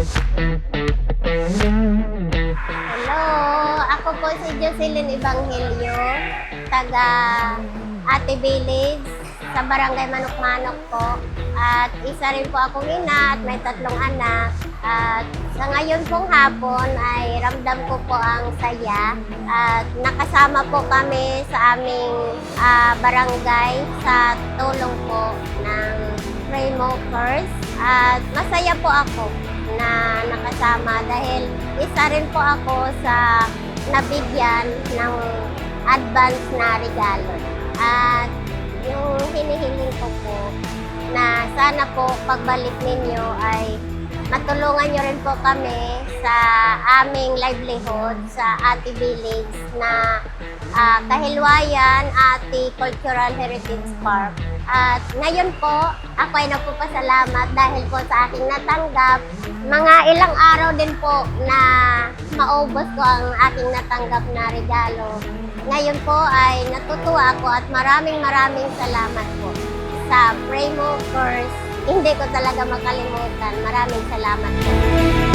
Hello, ako po si Jocelyn Evangelio, taga Ate Village sa Barangay Manok-Manok po. At isa rin po akong ina at may tatlong anak. At sa ngayon pong hapon ay ramdam ko po ang saya. At nakasama po kami sa aming ah, barangay sa tulong po ng Rainmakers. At masaya po ako na nakasama dahil isa rin po ako sa nabigyan ng advance na regalo. At yung hinihiling ko po na sana po pagbalik ninyo ay matulungan nyo rin po kami sa aming livelihood sa Ati Village na ah, Kahilwayan Ati Cultural Heritage Park. At ngayon po, ako ay nagpapasalamat dahil po sa aking natanggap. Mga ilang araw din po na maubos ko ang aking natanggap na regalo. Ngayon po ay natutuwa ako at maraming maraming salamat po sa Primo First. Hindi ko talaga makalimutan. Maraming salamat po.